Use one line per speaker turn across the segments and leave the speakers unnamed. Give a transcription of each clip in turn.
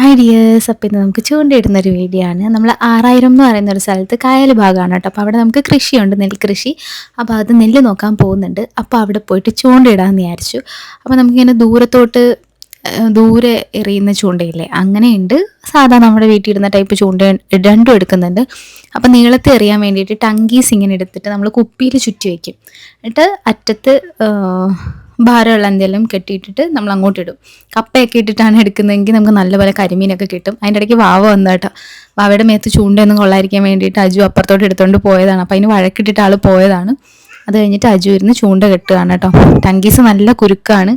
Hi dears അപ്പം ഇന്ന് നമുക്ക് ചൂണ്ടയിടുന്ന ഒരു വീഡിയോ ആണ്. നമ്മൾ ആറായിരം എന്ന് പറയുന്ന ഒരു സ്ഥലത്ത് കായൽ ഭാഗമാണ് കേട്ടോ. അപ്പോൾ അവിടെ നമുക്ക് കൃഷിയുണ്ട് നെൽകൃഷി. അപ്പോൾ അത് നെല്ല് നോക്കാൻ പോകുന്നുണ്ട്. അപ്പോൾ അവിടെ പോയിട്ട് ചൂണ്ടയിടാമെന്ന് വിചാരിച്ചു. അപ്പോൾ നമുക്കിങ്ങനെ ദൂരത്തോട്ട് ദൂരെ എറിയുന്ന ചൂണ്ടയില്ലേ? അങ്ങനെയുണ്ട്. സാധാ നമ്മുടെ വീട്ടിൽ ഇടുന്ന ടൈപ്പ് ചൂണ്ട രണ്ടും എടുക്കുന്നുണ്ട്. അപ്പം നീളത്തിൽ എറിയാൻ വേണ്ടിയിട്ട് ടങ്കീസ് ഇങ്ങനെ എടുത്തിട്ട് നമ്മൾ കുപ്പിയിൽ ചുറ്റി വയ്ക്കും എന്നിട്ട് അറ്റത്ത് ഭാരമുള്ള എന്തെങ്കിലും കെട്ടിയിട്ടിട്ട് നമ്മൾ അങ്ങോട്ട് ഇടും. കപ്പയൊക്കെ ഇട്ടിട്ടാണ് എടുക്കുന്നതെങ്കിൽ നമുക്ക് നല്ലപോലെ കരിമീനൊക്കെ കിട്ടും. അതിന്റെ ഇടയ്ക്ക് വാവ വന്നു കേട്ടോ. വാവയുടെ മേത്ത് ചൂണ്ടയൊന്നും കൊള്ളാതിരിക്കാൻ വേണ്ടിയിട്ട് അജു അപ്പുറത്തോട്ട് എടുത്തുകൊണ്ട് പോയതാണ്. അപ്പം അതിന് വഴക്കിട്ടിട്ട് ആൾ പോയതാണ്. അത് കഴിഞ്ഞിട്ട് അജു ഇരുന്ന് ചൂണ്ട കെട്ടുകയാണ് കേട്ടോ. ടങ്കീസ് നല്ല കുരുക്കാണ്.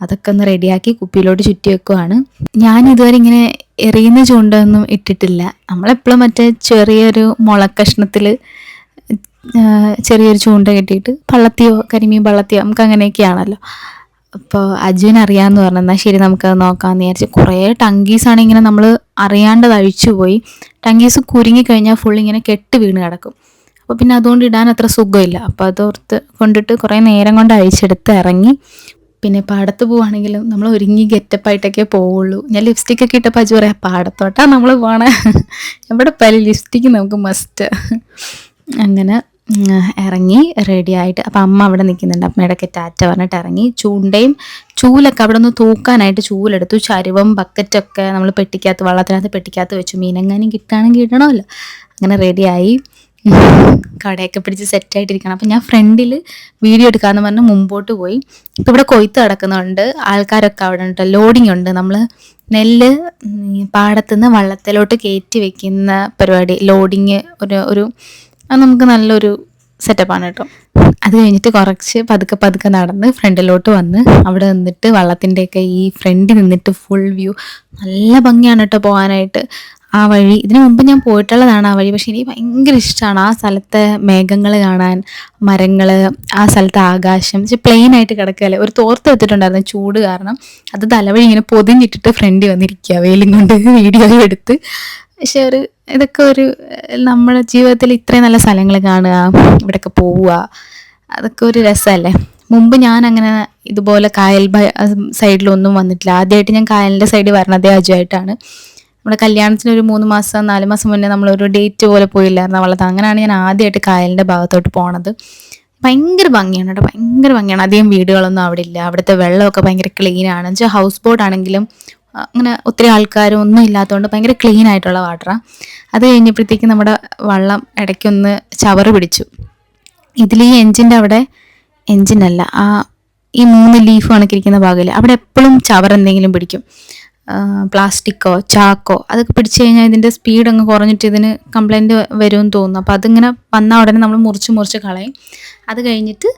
അതൊക്കെ ഒന്ന് റെഡിയാക്കി കുപ്പിയിലോട്ട് ചുറ്റി വെക്കുവാണ്. ഞാൻ ഇതുവരെ ഇങ്ങനെ എറിയുന്ന ചൂണ്ടൊന്നും ഇട്ടിട്ടില്ല. നമ്മളെപ്പോഴും മറ്റേ ചെറിയൊരു മുളക്കഷ്ണത്തിൽ ചെറിയൊരു ചൂണ്ട കെട്ടിയിട്ട് പള്ളത്തിയോ കരിമീൻ പള്ളത്തിയോ നമുക്ക് അങ്ങനെയൊക്കെയാണല്ലോ അപ്പോൾ അജുവിന് അറിയാമെന്ന് പറഞ്ഞു എന്നാൽ ശരി നമുക്കത് നോക്കാമെന്ന് വിചാരിച്ചു കുറേ ടങ്കീസാണ് ഇങ്ങനെ നമ്മൾ അറിയാണ്ട് അഴിച്ചു പോയി. ടങ്കീസ് കുരുങ്ങി കഴിഞ്ഞാൽ ഫുൾ ഇങ്ങനെ കെട്ട് വീണ് കിടക്കും. അപ്പോൾ പിന്നെ അതുകൊണ്ട് ഇടാൻ അത്ര സുഖമില്ല. അപ്പോൾ അതോർത്ത് കൊണ്ടിട്ട് കുറേ നേരം കൊണ്ട് അഴിച്ചെടുത്ത് ഇറങ്ങി. പിന്നെ പാടത്ത് പോവാണെങ്കിലും നമ്മൾ ഒരുങ്ങി ഗെറ്റപ്പായിട്ടൊക്കെ പോവുള്ളൂ. ഞാൻ ലിപ്സ്റ്റിക് ഒക്കെ ഇട്ടപ്പോൾ അജു പറയാം പാടത്തോട്ടാ നമ്മൾ പോണേ. എവിടെ പോയാലും ലിപ്സ്റ്റിക്ക് നമുക്ക് മസ്റ്റ് അങ്ങനെ ഇറങ്ങി റെഡി ആയിട്ട് അപ്പം അമ്മ അവിടെ നിൽക്കുന്നുണ്ട്. അമ്മയുടെയൊക്കെ ടാറ്റ പറഞ്ഞിട്ട് ഇറങ്ങി. ചൂണ്ടയും ചൂലൊക്കെ അവിടെ നിന്ന് തൂക്കാനായിട്ട് ചൂലെടുത്തു. ചരുവം ബക്കറ്റൊക്കെ നമ്മൾ പെട്ടിക്കകത്ത് വള്ളത്തിനകത്ത് പെട്ടിക്കകത്ത് വെച്ചു. മീനെങ്ങാനും കിട്ടുകയാണെങ്കിൽ ഇടണമല്ലോ അങ്ങനെ റെഡിയായി കടയൊക്കെ പിടിച്ച് സെറ്റായിട്ടിരിക്കണം അപ്പം ഞാൻ ഫ്രണ്ടിൽ വീഡിയോ എടുക്കാമെന്ന് പറഞ്ഞ് മുമ്പോട്ട് പോയി. ഇപ്പം ഇവിടെ കൊയ്ത്ത് കിടക്കുന്നുണ്ട്. ആൾക്കാരൊക്കെ അവിടെ ഉണ്ട് ലോഡിംഗ് ഉണ്ട്. നമ്മൾ നെല്ല് പാടത്തുനിന്ന് വള്ളത്തിലോട്ട് കയറ്റി വെക്കുന്ന പരിപാടി. ലോഡിങ് ഒരു ഒരു അത് നമുക്ക് നല്ലൊരു സെറ്റപ്പാണ് കേട്ടോ അത് കഴിഞ്ഞിട്ട് കുറച്ച് പതുക്കെ പതുക്കെ നടന്ന് ഫ്രണ്ടിലോട്ട് വന്ന് അവിടെ നിന്നിട്ട് വള്ളത്തിന്റെയൊക്കെ ഈ ഫ്രണ്ടിൽ നിന്നിട്ട് ഫുൾ വ്യൂ നല്ല ഭംഗിയാണ് കേട്ടോ പോകാനായിട്ട്. ആ വഴി ഇതിനു മുമ്പ് ഞാൻ പോയിട്ടുള്ളതാണ് ആ വഴി പക്ഷെ എനിക്ക് ഭയങ്കര ഇഷ്ടമാണ് ആ സ്ഥലത്തെ മേഘങ്ങൾ കാണാൻ മരങ്ങൾ ആ സ്ഥലത്തെ ആകാശം. പ്ലെയിൻ ആയിട്ട് കിടക്കുകയല്ലേ. ഒരു തോർത്ത് എടുത്തിട്ടുണ്ടായിരുന്നു ചൂട് കാരണം. അത് തലവഴി ഇങ്ങനെ പൊതിഞ്ഞിട്ടിട്ട് ഫ്രണ്ടിൽ വന്നിരിക്കുക വെയിലും കൊണ്ട് വീഡിയോ എടുത്ത്. ഒരു ഇതൊക്കെ ഒരു നമ്മുടെ ജീവിതത്തിൽ ഇത്രയും നല്ല സ്ഥലങ്ങൾ കാണുക ഇവിടെയൊക്കെ പോവുക അതൊക്കെ ഒരു രസമല്ലേ? മുമ്പ് ഞാൻ അങ്ങനെ ഇതുപോലെ കായൽ സൈഡിലൊന്നും വന്നിട്ടില്ല. ആദ്യമായിട്ട് ഞാൻ കായലിന്റെ സൈഡിൽ വരണതേ അജുവായിട്ടാണ് നമ്മുടെ കല്യാണത്തിന് ഒരു മൂന്ന് മാസം നാല് മാസം മുന്നേ നമ്മളൊരു ഡേറ്റ് പോലെ പോയില്ലായിരുന്നു വള്ളത്ത്. അങ്ങനെയാണ് ഞാൻ ആദ്യമായിട്ട് കായലിന്റെ ഭാഗത്തോട്ട് പോണത്. ഭയങ്കര ഭംഗിയാണ് കേട്ടോ ഭയങ്കര ഭംഗിയാണ്. അധികം വീടുകളൊന്നും അവിടെ ഇല്ല. അവിടുത്തെ വെള്ളമൊക്കെ ഭയങ്കര ക്ലീൻ ആണ്. വെച്ചാൽ ഹൗസ് ബോട്ട് ആണെങ്കിലും അങ്ങനെ ഒത്തിരി ആൾക്കാരും ഒന്നും ഇല്ലാത്തതുകൊണ്ട് ഭയങ്കര ക്ലീൻ ആയിട്ടുള്ള വാട്ടറാണ് അത് കഴിഞ്ഞപ്പോഴത്തേക്ക് നമ്മുടെ വള്ളം ഇടയ്ക്കൊന്ന് ചവറ് പിടിച്ചു. ഇതിൽ ഈ എൻജിന്റെ അവിടെ എൻജിനല്ല ആ ഈ മൂന്ന് ലീഫ് കണക്കിരിക്കുന്ന ഭാഗമില്ല അവിടെ എപ്പോഴും ചവർ എന്തെങ്കിലും പിടിക്കും. പ്ലാസ്റ്റിക്കോ ചാക്കോ അതൊക്കെ പിടിച്ചു കഴിഞ്ഞാൽ ഇതിന്റെ സ്പീഡ് അങ്ങ് കുറഞ്ഞിട്ട് ഇതിന് കംപ്ലൈന്റ് വരുമെന്ന് തോന്നുന്നു. അപ്പോൾ അതിങ്ങനെ വന്ന ഉടനെ നമ്മൾ മുറിച്ച് മുറിച്ച് കളയും. അത് കഴിഞ്ഞിട്ട്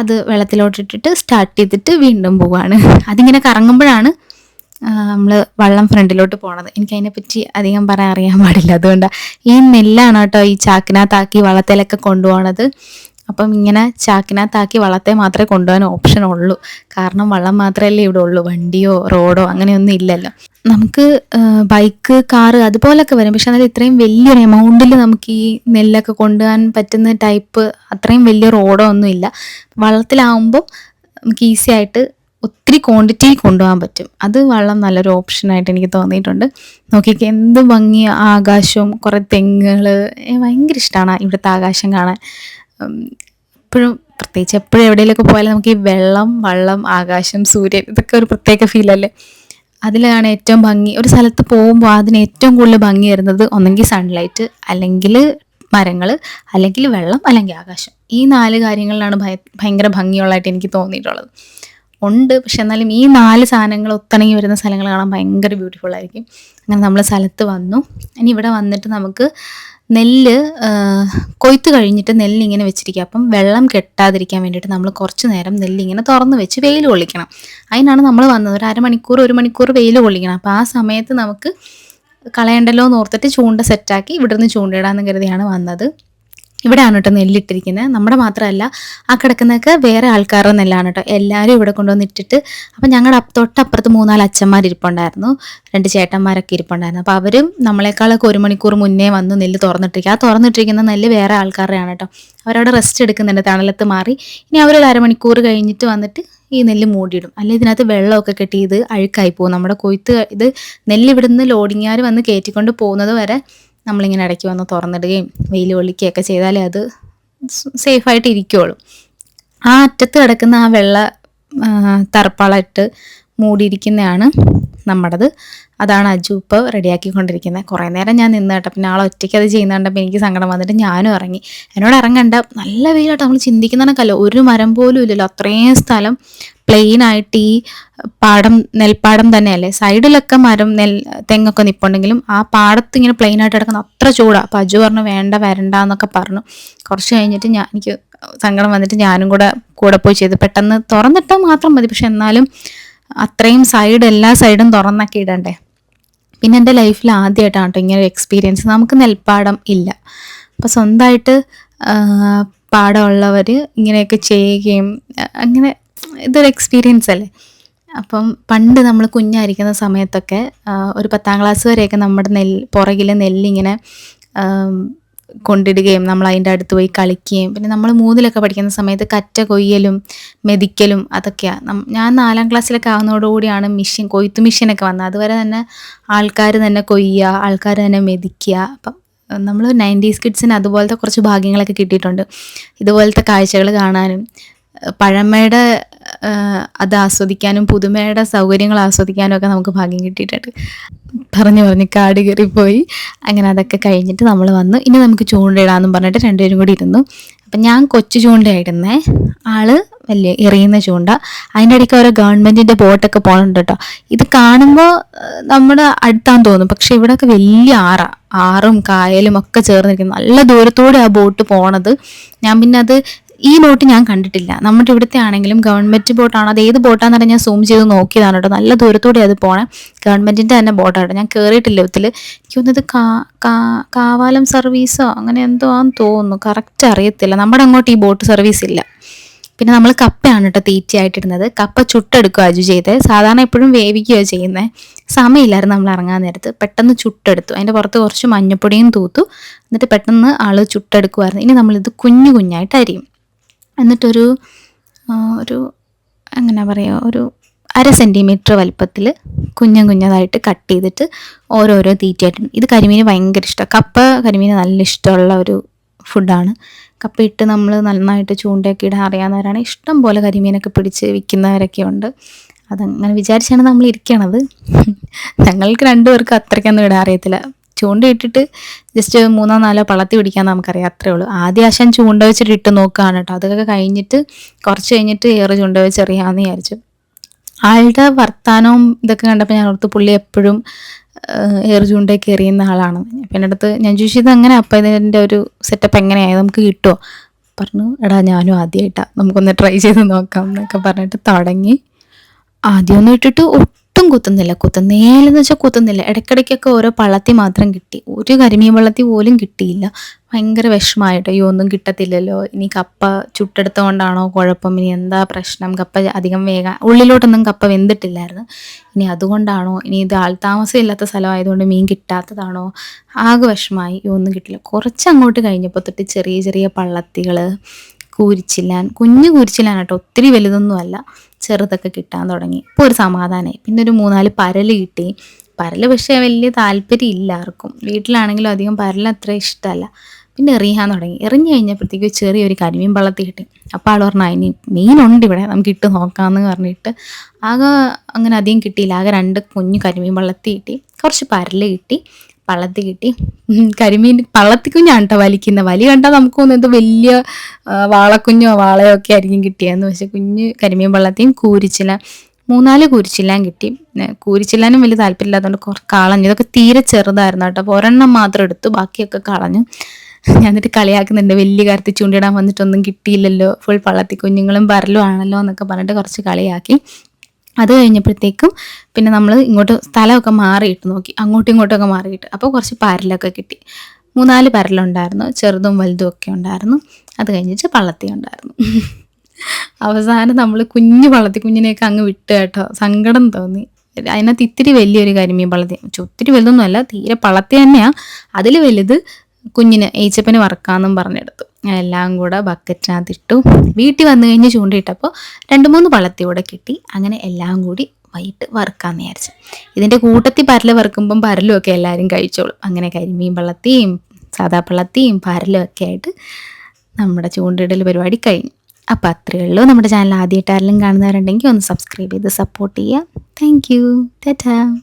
അത് വെള്ളത്തിലോട്ടിട്ടിട്ട് സ്റ്റാർട്ട് ചെയ്തിട്ട് വീണ്ടും പോവുകയാണ് അതിങ്ങനെ കറങ്ങുമ്പോഴാണ് നമ്മൾ വള്ളം ഫ്രണ്ടിലോട്ട് പോണത്. എനിക്ക് അതിനെപ്പറ്റി അധികം പറയാൻ അറിയാൻ പാടില്ല. അതുകൊണ്ട് ഈ നെല്ലാണ് കേട്ടോ ഈ ചാക്കിനകത്താക്കി വള്ളത്തിലൊക്കെ കൊണ്ടുപോകണത് അപ്പം ഇങ്ങനെ ചാക്കിനകത്താക്കി വള്ളത്തെ മാത്രമേ കൊണ്ടുപോകാൻ ഓപ്ഷൻ ഉള്ളൂ. കാരണം വള്ളം മാത്രമല്ലേ ഇവിടെ ഉള്ളൂ. വണ്ടിയോ റോഡോ അങ്ങനെയൊന്നും ഇല്ലല്ലോ. നമുക്ക് ബൈക്ക് കാറ് അതുപോലൊക്കെ വരും. പക്ഷെ എന്നാൽ ഇത്രയും വലിയൊരു എമൗണ്ടിൽ നമുക്ക് ഈ നെല്ലൊക്കെ കൊണ്ടുപോകാൻ പറ്റുന്ന ടൈപ്പ് അത്രയും വലിയ റോഡോ ഒന്നും ഇല്ല വള്ളത്തിലാവുമ്പോൾ നമുക്ക് ഈസി ആയിട്ട് ഒത്തിരി ക്വാണ്ടിറ്റി കൊണ്ടുപോകാൻ പറ്റും. അത് വെള്ളം നല്ലൊരു ഓപ്ഷനായിട്ട് എനിക്ക് തോന്നിയിട്ടുണ്ട്. നോക്കിയൊക്കെ എന്ത് ഭംഗി ആകാശവും കുറേ തെങ്ങുകൾ ഭയങ്കര ഇഷ്ടമാണ് ഇവിടുത്തെ ആകാശം കാണാൻ. എപ്പോഴും പ്രത്യേകിച്ച് എപ്പോഴും എവിടെയെങ്കിലുമൊക്കെ പോയാലും നമുക്ക് ഈ വെള്ളം വള്ളം ആകാശം സൂര്യൻ ഇതൊക്കെ ഒരു പ്രത്യേക ഫീലല്ലേ അതിലാണ് ഏറ്റവും ഭംഗി. ഒരു സ്ഥലത്ത് പോകുമ്പോൾ അതിന് ഏറ്റവും കൂടുതൽ ഭംഗി വരുന്നത് ഒന്നെങ്കിൽ സൺലൈറ്റ് അല്ലെങ്കിൽ മരങ്ങൾ അല്ലെങ്കിൽ വെള്ളം അല്ലെങ്കിൽ ആകാശം. ഈ നാല് കാര്യങ്ങളിലാണ് ഭയ ഭയങ്കര ഭംഗിയുള്ളതായിട്ട് എനിക്ക് തോന്നിയിട്ടുള്ളത്. ഉണ്ട്. പക്ഷെ എന്നാലും ഈ നാല് സാധനങ്ങൾ ഒത്തിണങ്ങി വരുന്ന സ്ഥലങ്ങൾ കാണാൻ ഭയങ്കര ബ്യൂട്ടിഫുൾ ആയിരിക്കും. അങ്ങനെ നമ്മൾ സ്ഥലത്ത് വന്നു. ഇനി ഇവിടെ വന്നിട്ട് നമുക്ക് നെല്ല് കൊയ്ത്ത് കഴിഞ്ഞിട്ട് നെല്ല് ഇങ്ങനെ വെച്ചിരിക്കുക. അപ്പം വെള്ളം കെട്ടാതിരിക്കാൻ വേണ്ടിയിട്ട് നമ്മൾ കുറച്ച് നേരം നെല്ല് ഇങ്ങനെ തുറന്ന് വെച്ച് വെയിൽ കൊള്ളിക്കണം. അതിനാണ് നമ്മൾ വന്നത്. ഒരു അരമണിക്കൂർ ഒരു മണിക്കൂർ വെയിൽ കൊള്ളിക്കണം. അപ്പോൾ ആ സമയത്ത് നമുക്ക് കളയണ്ടല്ലോ എന്ന് ഓർത്തിട്ട് ചൂണ്ട സെറ്റാക്കി ഇവിടുന്ന് ചൂണ്ടയിടാന്ന് കരുതിയാണ് വന്നത്. ഇവിടെയാണ് കേട്ടോ നെല്ലിട്ടിരിക്കുന്നത്. നമ്മുടെ മാത്രമല്ല ആ കിടക്കുന്നതൊക്കെ വേറെ ആൾക്കാരുടെ നെല്ലാണ് കേട്ടോ. എല്ലാവരും ഇവിടെ കൊണ്ടുവന്ന് ഇട്ടിട്ട് അപ്പം ഞങ്ങളുടെ തൊട്ടപ്പുറത്ത് മൂന്നാൽ അച്ഛന്മാർ ഇരിപ്പുണ്ടായിരുന്നു. രണ്ട് ചേട്ടന്മാരൊക്കെ ഇരിപ്പുണ്ടായിരുന്നു. അപ്പോൾ അവരും നമ്മളെക്കാളൊക്കെ ഒരു മണിക്കൂർ മുന്നേ വന്ന് നെല്ല് തുറന്നിട്ടിരിക്കുക ആ തുറന്നിട്ടിരിക്കുന്ന നെല്ല് വേറെ ആൾക്കാരുടെയാണ് കേട്ടോ. അവരവിടെ റെസ്റ്റ് എടുക്കുന്നുണ്ട് തണലത്ത് മാറി. ഇനി അവരൊരു അരമണിക്കൂർ കഴിഞ്ഞിട്ട് വന്നിട്ട് ഈ നെല്ല് മൂടിയിടും. അല്ലെങ്കിൽ ഇതിനകത്ത് വെള്ളമൊക്കെ കെട്ടി ഇത് അഴുക്കായി പോകും. നമ്മുടെ കൊയ്ത്ത് ഇത് നെല്ല് ഇവിടുന്ന് ലോഡിങ്ങാർ വന്ന് കയറ്റിക്കൊണ്ട് പോകുന്നത് വരെ നമ്മളിങ്ങനെ ഇടയ്ക്ക് വന്ന് തുറന്നിടുകയും വെയിൽ കൊള്ളിക്കുകയൊക്കെ ചെയ്താലേ അത് സേഫായിട്ട് ഇരിക്കുകയുള്ളൂ ആ അറ്റത്ത് കിടക്കുന്ന ആ വെള്ള തറപ്പാള ഇട്ട് മൂടിയിരിക്കുന്നതാണ് നമ്മുടേത്. അതാണ് അജു ഇപ്പോൾ റെഡിയാക്കിക്കൊണ്ടിരിക്കുന്നത് കുറേ നേരം ഞാൻ നിന്ന് കേട്ടോ പിന്നെ ആളെ ഒറ്റയ്ക്ക് അത് ചെയ്യുന്ന കണ്ടപ്പോൾ എനിക്ക് സങ്കടം വന്നിട്ട് ഞാനും ഇറങ്ങി. എന്നോട് ഇറങ്ങണ്ട. നല്ല വെയിലാട്ടോ. നമ്മൾ ചിന്തിക്കുന്നതൊക്കെ ഒരു മരം പോലും ഇല്ലല്ലോ. അത്രയും സ്ഥലം പ്ലെയിൻ ആയിട്ട് ഈ പാടം നെൽപ്പാടം തന്നെയല്ലേ? സൈഡിലൊക്കെ മരം നെൽ തെങ്ങൊക്കെ നിപ്പുണ്ടെങ്കിലും ആ പാടത്ത് ഇങ്ങനെ പ്ലെയിൻ ആയിട്ട് കിടക്കുന്ന അത്ര ചൂടാണ് അപ്പം അജു പറഞ്ഞു വേണ്ട വരണ്ട എന്നൊക്കെ പറഞ്ഞു. കുറച്ച് കഴിഞ്ഞിട്ട് ഞാൻ എനിക്ക് സങ്കടം വന്നിട്ട് ഞാനും കൂടെ കൂടെ പോയി ചെയ്ത്. പെട്ടെന്ന് തുറന്നിട്ടാൽ മാത്രം മതി. പക്ഷെ എന്നാലും അത്രയും സൈഡ് എല്ലാ സൈഡും തുറന്നൊക്കെ ഇടണ്ടേ? പിന്നെ എന്റെ ലൈഫിൽ ആദ്യമായിട്ടാണ് കേട്ടോ ഇങ്ങനെ ഒരു എക്സ്പീരിയൻസ് നമുക്ക് നെൽപ്പാടം ഇല്ല. അപ്പോൾ സ്വന്തമായിട്ട് പാടമുള്ളവർ ഇങ്ങനെയൊക്കെ ചെയ്യുകയും അങ്ങനെ ഇതൊരു എക്സ്പീരിയൻസ് അല്ലേ? അപ്പം പണ്ട് നമ്മൾ കുഞ്ഞായിരിക്കുന്ന സമയത്തൊക്കെ ഒരു പത്താം ക്ലാസ് വരെയൊക്കെ നമ്മുടെ നെല്ല് പുറകിൽ നെല്ലിങ്ങനെ കൊണ്ടിടുകയും നമ്മൾ അതിന്റെ അടുത്ത് പോയി കളിക്കുകയും. പിന്നെ നമ്മൾ മൂന്നിലൊക്കെ പഠിക്കുന്ന സമയത്ത് കറ്റ കൊയ്യലും മെതിക്കലും അതൊക്കെയാണ് ഞാൻ നാലാം ക്ലാസ്സിലൊക്കെ ആകുന്നതോടുകൂടിയാണ് മിഷ്യൻ കൊയ്ത്ത് മിഷ്യനൊക്കെ വന്നത്. അതുവരെ തന്നെ ആൾക്കാർ തന്നെ കൊയ്യുക ആൾക്കാർ തന്നെ മെതിക്കുക അപ്പം നമ്മൾ നയന്റീസ് കിഡ്സിന് അതുപോലത്തെ കുറച്ച് ഭാഗ്യങ്ങളൊക്കെ കിട്ടിയിട്ടുണ്ട്. ഇതുപോലത്തെ കാഴ്ചകൾ കാണാനും പഴമയുടെ അത് ആസ്വദിക്കാനും പുതുമയുടെ സൗകര്യങ്ങൾ ആസ്വദിക്കാനും ഒക്കെ നമുക്ക് ഭാഗ്യം കിട്ടിയിട്ടുണ്ട്. പറഞ്ഞു പറഞ്ഞ് കാട് കയറിപ്പോയി. അങ്ങനെ അതൊക്കെ കഴിഞ്ഞിട്ട് നമ്മൾ വന്നു. ഇനി നമുക്ക് ചൂണ്ടയിടാമെന്നും പറഞ്ഞിട്ട് രണ്ടുപേരും കൂടി ഇരുന്നു. അപ്പം ഞാൻ കൊച്ചു ചൂണ്ടയായിരുന്നേ ആൾ വലിയ എറിയുന്ന ചൂണ്ട. അതിന്റെ ഇടയ്ക്ക് ഓരോ ഗവൺമെന്റിന്റെ ബോട്ടൊക്കെ പോകുന്നുണ്ട് കേട്ടോ. ഇത് കാണുമ്പോൾ നമ്മുടെ അടുത്താന്ന് തോന്നും. പക്ഷെ ഇവിടെയൊക്കെ വലിയ ആറാണ് ആറും കായലും ഒക്കെ ചേർന്നിരിക്കുന്നു. നല്ല ദൂരത്തോടെ ആ ബോട്ട് പോണത്. ഞാൻ പിന്നെ അത് ഈ ബോട്ട് ഞാൻ കണ്ടിട്ടില്ല. നമ്മുടെ ഇവിടുത്തെ ആണെങ്കിലും ഗവൺമെന്റ് ബോട്ടാണ് അത് ഏത് ബോട്ടാന്ന് പറഞ്ഞാൽ ഞാൻ സൂം ചെയ്ത് നോക്കിയതാണ് കേട്ടോ. നല്ല ദൂരത്തോടെ അത് പോണേ. ഗവൺമെന്റിന്റെ തന്നെ ബോട്ടാണ് ഞാൻ കയറിയിട്ടില്ല ഇതിൽ എനിക്ക് തോന്നുന്നത് കാ കാവാലം സർവീസോ അങ്ങനെ എന്തോ ആണെന്ന് തോന്നുന്നു. കറക്റ്റ് അറിയത്തില്ല. നമ്മുടെ അങ്ങോട്ട് ഈ ബോട്ട് സർവീസ് ഇല്ല. പിന്നെ നമ്മൾ കപ്പയാണ് കേട്ടോ തീറ്റയായിട്ടിരുന്നത്. കപ്പ ചുട്ടെടുക്കുക അജു ചെയ്ത്. സാധാരണ എപ്പോഴും വേവിക്കുകയോ ചെയ്യുന്നത് സമയമില്ലായിരുന്നു നമ്മൾ ഇറങ്ങാൻ നേരത്ത്. പെട്ടെന്ന് ചുട്ടെടുത്തു. അതിന്റെ പുറത്ത് കുറച്ച് മഞ്ഞപ്പൊടിയും തൂത്തു. എന്നിട്ട് പെട്ടെന്ന് ആൾ ചുട്ടെടുക്കുമായിരുന്നു ഇനി നമ്മളിത് കുഞ്ഞു കുഞ്ഞായിട്ട് അരിയും. എന്നിട്ടൊരു ഒരു എങ്ങനെ പറയുക ഒരു അര സെന്റിമീറ്റർ വലിപ്പത്തിൽ കുഞ്ഞൻ കുഞ്ഞതായിട്ട് കട്ട് ചെയ്തിട്ട് ഓരോരോ തീറ്റയായിട്ട് ഇത് കരിമീന് ഭയങ്കര ഇഷ്ടമാണ് കപ്പ കരിമീന് നല്ല ഇഷ്ടമുള്ള ഒരു ഫുഡാണ് കപ്പ ഇട്ട് നമ്മൾ നന്നായിട്ട് ചൂണ്ടയൊക്കെ ഇടാൻ അറിയാവുന്നവരാണ്. ഇഷ്ടം പോലെ കരിമീനൊക്കെ പിടിച്ച് വിൽക്കുന്നവരൊക്കെ ഉണ്ട്. അതങ്ങനെ വിചാരിച്ചാണ് നമ്മൾ ഇരിക്കണത്. ഞങ്ങൾക്ക് രണ്ടുപേർക്ക് അത്രയ്ക്കൊന്നും ഇടാൻ അറിയത്തില്ല. ചൂണ്ടയിട്ടിട്ട് ജസ്റ്റ് മൂന്നോ നാലോ പളത്തി പിടിക്കാൻ നമുക്കറിയാം അത്രേ ഉള്ളൂ. ആദ്യ ആശാൻ ചൂണ്ട വെച്ചിട്ട് ഇട്ട് നോക്കുകയാണ് കേട്ടോ. അതൊക്കെ കഴിഞ്ഞിട്ട് കുറച്ച് കഴിഞ്ഞിട്ട് ഏറെ ചൂണ്ട വെച്ച് എറിയാമെന്ന് വിചാരിച്ചു. ആളുടെ വർത്താനവും ഇതൊക്കെ കണ്ടപ്പോൾ ഞാൻ ഓർത്ത് പുള്ളി എപ്പോഴും ഏറ് ചൂണ്ടയൊക്കെ എറിയുന്ന ആളാണ്. പിന്നെ അടുത്ത് ഞാൻ ഇത് അങ്ങനെ അപ്പം ഇതിന്റെ ഒരു സെറ്റപ്പ് എങ്ങനെയായി? നമുക്ക് കിട്ടുമോ പറഞ്ഞു എടാ ഞാനും ആദ്യമായിട്ടാണ് നമുക്കൊന്ന് ട്രൈ ചെയ്ത് നോക്കാം എന്നൊക്കെ പറഞ്ഞിട്ട് തുടങ്ങി. ആദ്യമൊന്നും ഇട്ടിട്ട് ഒട്ടും കുത്തുന്നില്ല. കുത്തുന്നേലെന്ന് വെച്ചാൽ കുത്തുന്നില്ല. ഇടയ്ക്കിടയ്ക്കൊക്കെ ഓരോ പള്ളത്തി മാത്രം കിട്ടി. ഒരു കരിമീൻ പള്ളത്തി പോലും കിട്ടിയില്ല. ഭയങ്കര വിഷമമായിട്ട് അയ്യോ ഒന്നും കിട്ടത്തില്ലല്ലോ. ഇനി കപ്പ ചുട്ടെടുത്തുകൊണ്ടാണോ കുഴപ്പം. ഇനി എന്താ പ്രശ്നം? കപ്പ അധികം വേഗം ഉള്ളിലോട്ടൊന്നും കപ്പ വെന്തിട്ടില്ലായിരുന്നു. ഇനി അതുകൊണ്ടാണോ? ഇനി ഇത് ആൾതാമസം ഇല്ലാത്ത സ്ഥലമായതുകൊണ്ട് മീൻ കിട്ടാത്തതാണോ? ആകെ വിഷമമായി ഒന്നും കിട്ടില്ല. കുറച്ച് അങ്ങോട്ട് കഴിഞ്ഞപ്പോൾ തൊട്ട് ചെറിയ ചെറിയ പള്ളത്തികൾ കൂരിച്ചില്ലാൻ കുഞ്ഞു കൂരിച്ചില്ലാൻ കേട്ടോ. ഒത്തിരി വലുതൊന്നും അല്ല ചെറുതൊക്കെ കിട്ടാൻ തുടങ്ങി. ഇപ്പോൾ ഒരു സമാധാനമായി പിന്നെ ഒരു മൂന്നാൽ പരൽ കിട്ടി. പരൽ പക്ഷേ വലിയ താല്പര്യം ഇല്ല ആർക്കും. വീട്ടിലാണെങ്കിലും അധികം പരൽ അത്ര ഇഷ്ടമല്ല. പിന്നെ എറിയാൻ തുടങ്ങി. എറിഞ്ഞു കഴിഞ്ഞപ്പോഴത്തേക്ക് ചെറിയൊരു കരിമീൻ വള്ളത്തിൽ കിട്ടി. അപ്പോൾ ആൾ പറഞ്ഞു അതിന് മീനുണ്ട് ഇവിടെ. നമുക്ക് ഇട്ട് നോക്കാമെന്ന് പറഞ്ഞിട്ട് ആകെ അങ്ങനെ അധികം കിട്ടിയില്ല. ആകെ രണ്ട് കുഞ്ഞു കരിമീൻ വള്ളത്തിൽ കിട്ടി. കുറച്ച് പരൽ കിട്ടി. പള്ളത്തി കിട്ടി. കരിമീൻ പള്ളത്തി കുഞ്ഞാണ് കേട്ടോ വലിക്കുന്ന. വലി കണ്ടാൽ നമുക്ക് തോന്നുന്നു എന്തോ വലിയ വാളക്കുഞ്ഞോ വാളയോ ഒക്കെ ആയിരിക്കും കിട്ടിയെന്ന്. പക്ഷെ കുഞ്ഞ് കരിമീൻ പള്ളത്തിയും കൂരിച്ചില മൂന്നാൽ കുരിച്ചില്ലാൻ കിട്ടി. കൂരിച്ചില്ലാനും വലിയ താല്പര്യമില്ലാത്തതുകൊണ്ട് കുറച്ച് കളഞ്ഞു. ഇതൊക്കെ തീരെ ചെറുതായിരുന്നു കേട്ടോ. അപ്പോൾ ഒരെണ്ണം മാത്രം എടുത്തു. ബാക്കിയൊക്കെ കളഞ്ഞു. ഞാൻ എന്നിട്ട് കളിയാക്കുന്നുണ്ട്. വലിയ കാര്യത്തിൽ ചൂണ്ടിടാൻ വന്നിട്ടൊന്നും കിട്ടിയില്ലല്ലോ. ഫുൾ പള്ളത്തി കുഞ്ഞുങ്ങളും പരലും ആണല്ലോ എന്നൊക്കെ പറഞ്ഞിട്ട് കുറച്ച് കളിയാക്കി. അത് കഴിഞ്ഞപ്പോഴത്തേക്കും പിന്നെ നമ്മൾ ഇങ്ങോട്ട് സ്ഥലമൊക്കെ മാറിയിട്ട് നോക്കി. അങ്ങോട്ടും ഇങ്ങോട്ടൊക്കെ മാറിയിട്ട്. അപ്പോൾ കുറച്ച് പരലൊക്കെ കിട്ടി. മൂന്നാൽ പരലുണ്ടായിരുന്നു. ചെറുതും വലുതും ഒക്കെ ഉണ്ടായിരുന്നു. അത് കഴിഞ്ഞിട്ട് പള്ളത്തി ഉണ്ടായിരുന്നു. അവസാനം നമ്മൾ കുഞ്ഞു പള്ളത്തി കുഞ്ഞിനെയൊക്കെ അങ്ങ് വിട്ട് കേട്ടോ. സങ്കടം തോന്നി. അതിനകത്ത് ഇത്തിരി വലിയൊരു കരിമീൻ പള്ളത്തി. ഒത്തിരി വലുതൊന്നും അല്ല. തീരെ പള്ളത്തി തന്നെയാണ് അതിൽ വലുത് കുഞ്ഞിന് ഏച്ചപ്പന് വറക്കാമെന്നും പറഞ്ഞെടുത്തു. എല്ലാം കൂടെ ബക്കറ്റിനകത്തിട്ടു വീട്ടിൽ വന്നു കഴിഞ്ഞ് ചൂണ്ടയിട്ടപ്പോൾ രണ്ട് മൂന്ന് പള്ളത്തിയൂടെ കിട്ടി അങ്ങനെ എല്ലാം കൂടി വൈകിട്ട് വറുക്കാമെന്ന് വിചാരിച്ചു. ഇതിന്റെ കൂട്ടത്തിൽ പരൽ വറുക്കുമ്പം പരലും ഒക്കെ എല്ലാവരും കഴിച്ചോളും. അങ്ങനെ കരിമീൻ പള്ളത്തിയും സാദാ പള്ളത്തിയും പരലും ഒക്കെ ആയിട്ട് നമ്മുടെ ചൂണ്ടിടൽ പരിപാടി കഴിഞ്ഞു. അപ്പോൾ അത്രയേ ഉള്ളൂ. നമ്മുടെ ചാനൽ ആദ്യമായിട്ട് ആരെങ്കിലും കാണുന്നവരുണ്ടെങ്കിൽ ഒന്ന് സബ്സ്ക്രൈബ് ചെയ്ത് സപ്പോർട്ട് ചെയ്യുക. Thank you Tata